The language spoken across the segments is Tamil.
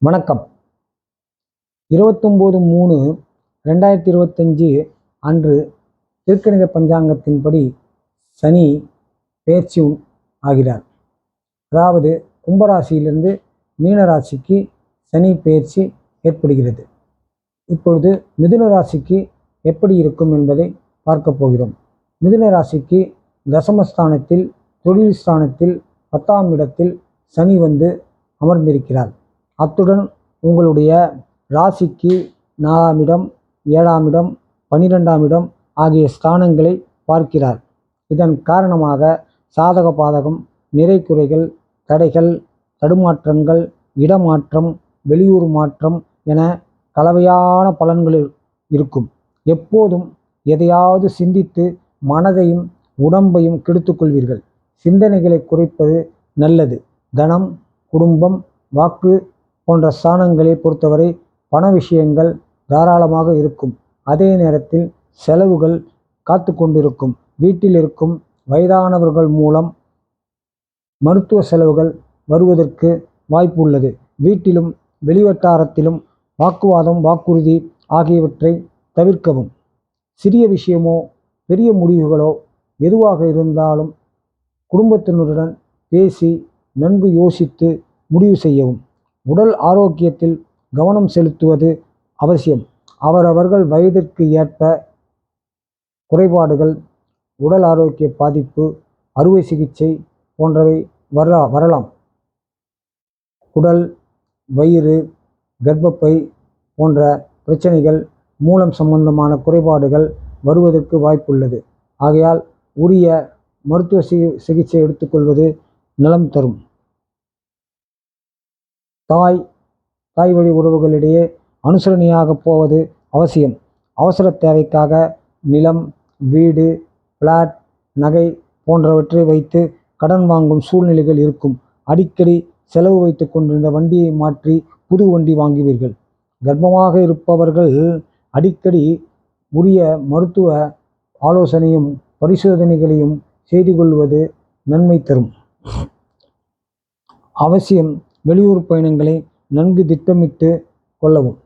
வணக்கம். இருபத்தொம்போது மூணு ரெண்டாயிரத்தி இருபத்தஞ்சு அன்று திருக்கணித பஞ்சாங்கத்தின்படி சனி பெயர்ச்சி ஆகிறார். அதாவது கும்பராசியிலிருந்து மீனராசிக்கு சனி பெயர்ச்சி ஏற்படுகிறது. இப்பொழுது மிதுன ராசிக்கு எப்படி இருக்கும் என்பதை பார்க்கப் போகிறோம். மிதுன ராசிக்கு தசமஸ்தானத்தில் தொழில் ஸ்தானத்தில் பத்தாம் இடத்தில் சனி வந்து அமர்ந்திருக்கிறார். அத்துடன் உங்களுடைய ராசிக்கு நாலாம் இடம் ஏழாம் இடம் பன்னிரெண்டாம் இடம் ஆகிய ஸ்தானங்களை பார்க்கிறார். இதன் காரணமாக சாதக பாதகம் நிறை குறைகள் தடைகள் தடுமாற்றங்கள் இடமாற்றம் வெளியூர் மாற்றம் என கலவையான பலன்கள் இருக்கும். எப்போதும் எதையாவது சிந்தித்து மனதையும் உடம்பையும் கெடுத்துக் கொள்வீர்கள் சிந்தனைகளை குறைப்பது நல்லது. தனம் குடும்பம் வாக்கு போன்ற ஸ்தானங்களை பொறுத்தவரை பண விஷயங்கள் தாராளமாக இருக்கும். அதே நேரத்தில் செலவுகள் காத்து கொண்டிருக்கும் வீட்டில் இருக்கும் வயதானவர்கள் மூலம் மருத்துவ செலவுகள் வருவதற்கு வாய்ப்பு உள்ளது வீட்டிலும் வெளிவட்டாரத்திலும் வாக்குவாதம் வாக்குறுதி ஆகியவற்றை தவிர்க்கவும். சிறிய விஷயமோ பெரிய முடிவுகளோ எதுவாக இருந்தாலும் குடும்பத்தினருடன் பேசி நன்கு யோசித்து முடிவு செய்யவும். உடல் ஆரோக்கியத்தில் கவனம் செலுத்துவது அவசியம். அவரவர்கள் வயதிற்கு ஏற்ப குறைபாடுகள் உடல் ஆரோக்கிய பாதிப்பு அறுவை சிகிச்சை போன்றவை வரலா வரலாம். உடல் வயிறு கர்ப்பப்பை போன்ற பிரச்சனைகள் மூலம் சம்பந்தமான குறைபாடுகள் வருவதற்கு வாய்ப்புள்ளது. ஆகையால் உரிய மருத்துவ சிகிச்சை எடுத்துக்கொள்வது நலம் தரும். தாய் தாய் வழி உறவுகளிடையே அனுசரணையாக போவது அவசியம். அவசர தேவைக்காக நிலம் வீடு பிளாட் நகை போன்றவற்றை வைத்து கடன் வாங்கும் சூழ்நிலைகள் இருக்கும். அடிக்கடி செலவு வைத்து கொண்டிருந்த வண்டியை மாற்றி புது வண்டி வாங்குவீர்கள். கர்ப்பமாக இருப்பவர்கள் அடிக்கடி உரிய மருத்துவ ஆலோசனையும் பரிசோதனைகளையும் செய்து கொள்வது நன்மை தரும். அவசியம் வெளியூர் பயணங்களை நன்கு திட்டமிட்டு கொள்ளவும்.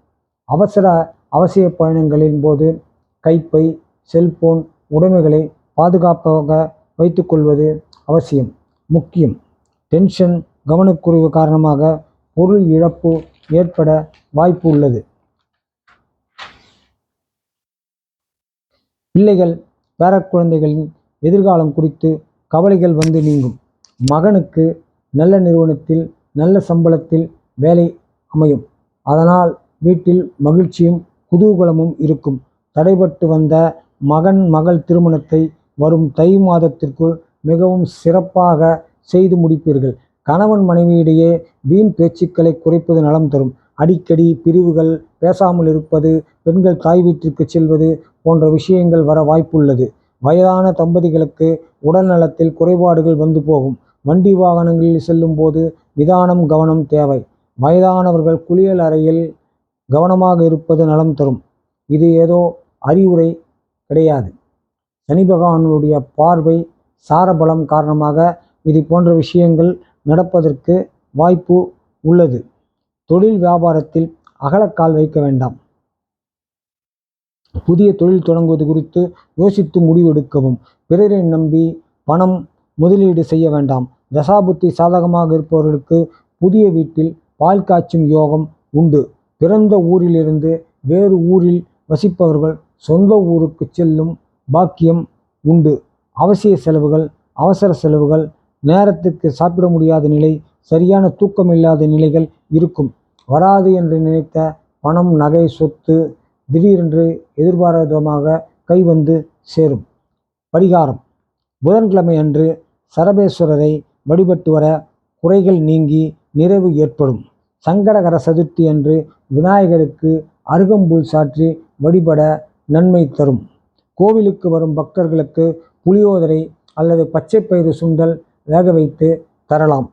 அவசர அவசிய பயணங்களின் போது கைப்பை செல்போன் உடைமைகளை பாதுகாப்பாக வைத்துக்கொள்வது அவசியம் முக்கியம். டென்ஷன் கவனக்குறைவு காரணமாக பொருள் இழப்பு ஏற்பட வாய்ப்பு உள்ளது. பிள்ளைகள் பேரக்குழந்தைகளின் எதிர்காலம் குறித்து கவலைகள் வந்து நீங்கும். மகனுக்கு நல்ல நிறுவனத்தில் நல்ல சம்பளத்தில் வேலை அமையும். அதனால் வீட்டில் மகிழ்ச்சியும் குதூகலமும் இருக்கும். தடைபட்டு வந்த மகன் மகள் திருமணத்தை வரும் தை மாதத்திற்குள் மிகவும் சிறப்பாக செய்து முடிப்பீர்கள். கணவன் மனைவியிடையே வீண் பேச்சுக்களை குறைப்பது நலம் தரும். அடிக்கடி பிரிவுகள் பேசாமல் இருப்பது பெண்கள் தாய் வீட்டிற்கு செல்வது போன்ற விஷயங்கள் வர வாய்ப்புள்ளது. வயதான தம்பதிகளுக்கு உடல் நலத்தில் குறைபாடுகள் வந்து போகும். வண்டி வாகனங்களில் செல்லும் போது நிதானம் கவனம் தேவை. வயதானவர்கள் குளியல் அறையில் கவனமாக இருப்பது நலம் தரும். இது ஏதோ அறிவுரை கிடையாது. சனி பகவானுடைய பார்வை சாரபலம் காரணமாக இது போன்ற விஷயங்கள் நடப்பதற்கு வாய்ப்பு உள்ளது. தொழில் வியாபாரத்தில் அகலக்கால் வைக்க வேண்டாம். புதிய தொழில் தொடங்குவது குறித்து யோசித்து முடிவெடுக்கவும். பிறரை நம்பி பணம் முதலீடு செய்ய வேண்டாம். தசாபுத்தி சாதகமாக இருப்பவர்களுக்கு புதிய வீட்டில் பால் காய்ச்சும் யோகம் உண்டு. பிறந்த ஊரிலிருந்து வேறு ஊரில் வசிப்பவர்கள் சொந்த ஊருக்கு செல்லும் பாக்கியம் உண்டு. அவசிய செலவுகள் அவசர செலவுகள் நேரத்துக்கு சாப்பிட முடியாத நிலை சரியான தூக்கமில்லாத நிலைகள் இருக்கும். வராது என்று நினைத்த பணம் நகை சொத்து திடீரென்று எதிர்பாராதமாக கை வந்து சேரும். பரிகாரம். புதன்கிழமை அன்று சரபேஸ்வரரை வழிபட்டு வர குறைகள் நீங்கி நிறைவு ஏற்படும். சங்கடகர சதுர்த்தி அன்று விநாயகருக்கு அருகம்புல் சாற்றி வழிபட நன்மை தரும். கோவிலுக்கு வரும் பக்தர்களுக்கு புளியோதரை அல்லது பச்சைப்பயிறு சுண்டல் வேக வைத்து தரலாம்.